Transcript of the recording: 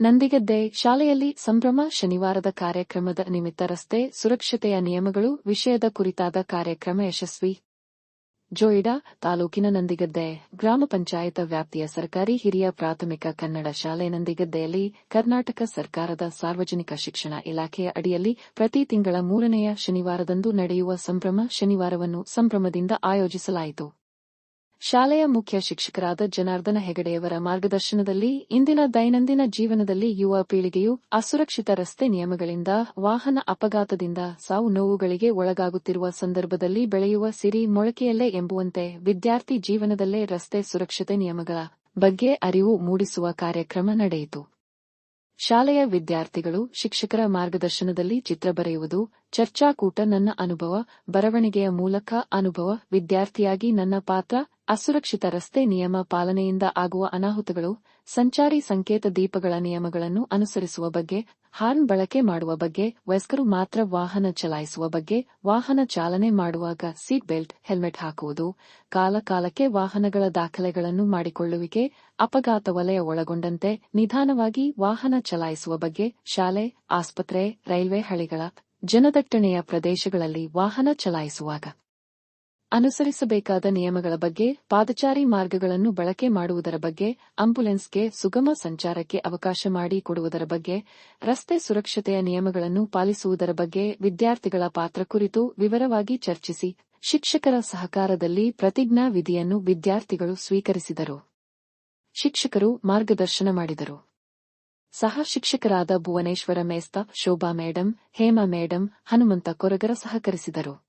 ನಂದಿಗದ್ದೆ ಶಾಲೆಯಲ್ಲಿ ಸಂಭ್ರಮ ಶನಿವಾರದ ಕಾರ್ಯಕ್ರಮದ ನಿಮಿತ್ತ ರಸ್ತೆ ಸುರಕ್ಷತೆಯ ನಿಯಮಗಳು ವಿಷಯದ ಕುರಿತಾದ ಕಾರ್ಯಕ್ರಮ ಯಶಸ್ವಿ. ಜೋಯಿಡಾ ತಾಲೂಕಿನ ನಂದಿಗದ್ದೆ ಗ್ರಾಮ ಪಂಚಾಯತ ವ್ಯಾಪ್ತಿಯ ಸರ್ಕಾರಿ ಹಿರಿಯ ಪ್ರಾಥಮಿಕ ಕನ್ನಡ ಶಾಲೆ ನಂದಿಗದ್ದೆಯಲ್ಲಿ ಕರ್ನಾಟಕ ಸರ್ಕಾರದ ಸಾರ್ವಜನಿಕ ಶಿಕ್ಷಣ ಇಲಾಖೆಯ ಅಡಿಯಲ್ಲಿ ಪ್ರತಿ ತಿಂಗಳ ಮೂರನೆಯ ಶನಿವಾರದಂದು ನಡೆಯುವ ಸಂಭ್ರಮ ಶನಿವಾರವನ್ನು ಸಂಭ್ರಮದಿಂದ ಆಯೋಜಿಸಲಾಯಿತು. ಶಾಲೆಯ ಮುಖ್ಯ ಶಿಕ್ಷಕರಾದ ಜನಾರ್ದನ ಹೆಗಡೆಯವರ ಮಾರ್ಗದರ್ಶನದಲ್ಲಿ ಇಂದಿನ ದೈನಂದಿನ ಜೀವನದಲ್ಲಿ ಯುವ ಪೀಳಿಗೆಯು ಅಸುರಕ್ಷಿತ ರಸ್ತೆ ನಿಯಮಗಳಿಂದ, ವಾಹನ ಅಪಘಾತದಿಂದ ಸಾವು ನೋವುಗಳಿಗೆ ಒಳಗಾಗುತ್ತಿರುವ ಸಂದರ್ಭದಲ್ಲಿ ಬೆಳೆಯುವ ಸಿರಿ ಮೊಳಕೆಯಲ್ಲೇ ಎಂಬುವಂತೆ ವಿದ್ಯಾರ್ಥಿ ಜೀವನದಲ್ಲೇ ರಸ್ತೆ ಸುರಕ್ಷತೆ ನಿಯಮಗಳ ಬಗ್ಗೆ ಅರಿವು ಮೂಡಿಸುವ ಕಾರ್ಯಕ್ರಮ ನಡೆಯಿತು. ಶಾಲೆಯ ವಿದ್ಯಾರ್ಥಿಗಳು ಶಿಕ್ಷಕರ ಮಾರ್ಗದರ್ಶನದಲ್ಲಿ ಚಿತ್ರ ಬರೆಯುವುದು, ಚರ್ಚಾಕೂಟ ನನ್ನ ಅನುಭವ, ಬರವಣಿಗೆಯ ಮೂಲಕ ಅನುಭವ, ವಿದ್ಯಾರ್ಥಿಯಾಗಿ ನನ್ನ ಪಾತ್ರ ಅಸುರಕ್ಷಿತ ರಸ್ತೆ ನಿಯಮ ಪಾಲನೆಯಿಂದ ಆಗುವ ಅನಾಹುತಗಳು, ಸಂಚಾರಿ ಸಂಕೇತ ದೀಪಗಳ ನಿಯಮಗಳನ್ನು ಅನುಸರಿಸುವ ಬಗ್ಗೆ, ಹಾರ್ನ್ ಬಳಕೆ ಮಾಡುವ ಬಗ್ಗೆ, ವಯಸ್ಕರು ಮಾತ್ರ ವಾಹನ ಚಲಾಯಿಸುವ ಬಗ್ಗೆ, ವಾಹನ ಚಾಲನೆ ಮಾಡುವಾಗ ಸೀಟ್ ಬೆಲ್ಟ್ ಹೆಲ್ಮೆಟ್ ಹಾಕುವುದು, ಕಾಲಕಾಲಕ್ಕೆ ವಾಹನಗಳ ದಾಖಲೆಗಳನ್ನು ಮಾಡಿಕೊಳ್ಳುವಿಕೆ, ಅಪಘಾತ ವಲಯ ಒಳಗೊಂಡಂತೆ ನಿಧಾನವಾಗಿ ವಾಹನ ಚಲಾಯಿಸುವ ಬಗ್ಗೆ, ಶಾಲೆ, ಆಸ್ಪತ್ರೆ, ರೈಲ್ವೆ ಹಳಿಗಳ ಜನದಟ್ಟಣೆಯ ಪ್ರದೇಶಗಳಲ್ಲಿ ವಾಹನ ಚಲಾಯಿಸುವಾಗ. ಅನುಸರಿಸಬೇಕಾದ ನಿಯಮಗಳ ಬಗ್ಗೆ, ಪಾದಚಾರಿ ಮಾರ್ಗಗಳನ್ನು ಬಳಕೆ ಮಾಡುವುದರ ಬಗ್ಗೆ ಆಂಬ್ಯುಲೆನ್ಸ್ಗೆ ಸುಗಮ ಸಂಚಾರಕ್ಕೆ ಅವಕಾಶ ಮಾಡಿ ಕೊಡುವುದರ ಬಗ್ಗೆ, ರಸ್ತೆ ಸುರಕ್ಷತೆಯ ನಿಯಮಗಳನ್ನು ಪಾಲಿಸುವುದರ ಬಗ್ಗೆ ವಿದ್ಯಾರ್ಥಿಗಳ ಪಾತ್ರ ಕುರಿತು ವಿವರವಾಗಿ ಚರ್ಚಿಸಿ, ಶಿಕ್ಷಕರ ಸಹಕಾರದಲ್ಲಿ ಪ್ರತಿಜ್ಞಾ ವಿಧಿಯನ್ನು ವಿದ್ಯಾರ್ಥಿಗಳು ಸ್ವೀಕರಿಸಿದರು. ಶಿಕ್ಷಕರು ಮಾರ್ಗದರ್ಶನ ಮಾಡಿದರು. ಸಹ ಶಿಕ್ಷಕರಾದ ಭುವನೇಶ್ವರ ಮೇಸ್ತಾ, ಶೋಭಾ ಮೇಡಂ, ಹೇಮಾ ಮೇಡಂ, ಹನುಮಂತ ಕೊರಗರ ಸಹಕರಿಸಿದರು.